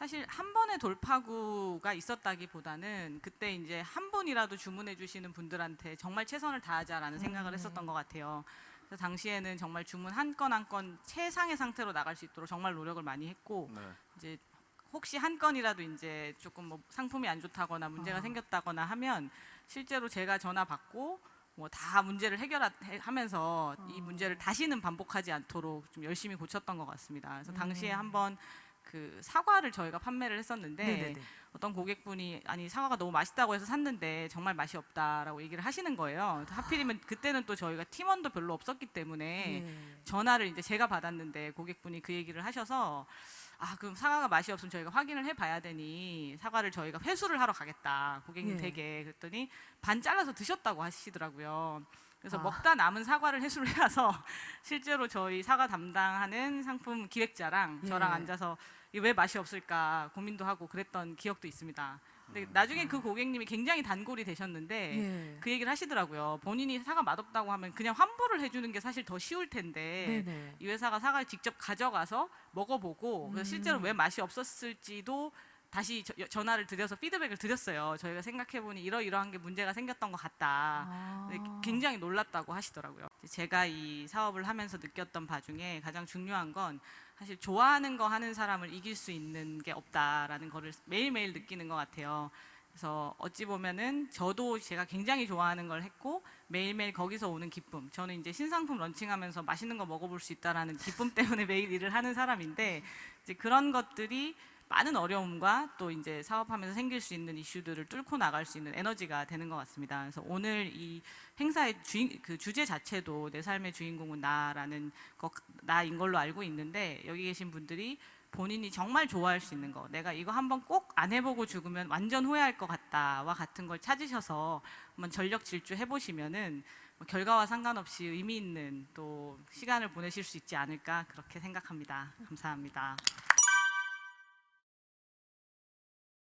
사실 한 번의 돌파구가 있었다기보다는 그때 이제 한 분이라도 주문해 주시는 분들한테 정말 최선을 다하자라는 생각을 했었던 것 같아요. 그래서 당시에는 정말 주문 한 건 한 건 최상의 상태로 나갈 수 있도록 정말 노력을 많이 했고 네. 이제 혹시 한 건이라도 이제 조금 뭐 상품이 안 좋다거나 문제가 아. 생겼다거나 하면 실제로 제가 전화 받고 뭐 다 문제를 해결하면서 이 어. 문제를 다시는 반복하지 않도록 좀 열심히 고쳤던 것 같습니다. 그래서 당시에 음. 한번 그 사과를 저희가 판매를 했었는데 네네네. 어떤 고객분이 아니 사과가 너무 맛있다고 해서 샀는데 정말 맛이 없다라고 얘기를 하시는 거예요. 하필이면 그때는 또 저희가 팀원도 별로 없었기 때문에 예. 전화를 이제 제가 받았는데 고객분이 그 얘기를 하셔서 아 그럼 사과가 맛이 없으면 저희가 확인을 해봐야 되니 사과를 저희가 회수를 하러 가겠다 고객님 예. 댁에 그랬더니 반 잘라서 드셨다고 하시더라고요. 그래서 아. 먹다 남은 사과를 회수를 해서 실제로 저희 사과 담당하는 상품 기획자랑 저랑 예. 앉아서 이게 왜 맛이 없을까 고민도 하고 그랬던 기억도 있습니다. 근데 나중에 그 고객님이 굉장히 단골이 되셨는데 예. 그 얘기를 하시더라고요. 본인이 사과 맛없다고 하면 그냥 환불을 해주는 게 사실 더 쉬울 텐데 네네. 이 회사가 사과를 직접 가져가서 먹어보고 그래서 실제로 음. 왜 맛이 없었을지도 다시 저- 전화를 드려서 피드백을 드렸어요. 저희가 생각해보니 이러이러한 게 문제가 생겼던 것 같다. 아. 네, 굉장히 놀랐다고 하시더라고요. 제가 이 사업을 하면서 느꼈던 바 중에 가장 중요한 건 사실 좋아하는 거 하는 사람을 이길 수 있는 게 없다라는 거를 매일매일 느끼는 것 같아요. 그래서 어찌 보면은 저도 제가 굉장히 좋아하는 걸 했고 매일매일 거기서 오는 기쁨. 저는 이제 신상품 런칭하면서 맛있는 거 먹어볼 수 있다라는 기쁨 때문에 매일 일을 하는 사람인데 이제 그런 것들이 많은 어려움과 또 이제 사업하면서 생길 수 있는 이슈들을 뚫고 나갈 수 있는 에너지가 되는 것 같습니다. 그래서 오늘 이 행사의 주인, 그 주제 자체도 내 삶의 주인공은 나라는 것, 나인 걸로 알고 있는데 여기 계신 분들이 본인이 정말 좋아할 수 있는 거, 내가 이거 한번 꼭 안 해보고 죽으면 완전 후회할 것 같다와 같은 걸 찾으셔서 한번 전력 질주 해보시면은 뭐 결과와 상관없이 의미 있는 또 시간을 보내실 수 있지 않을까 그렇게 생각합니다. 감사합니다.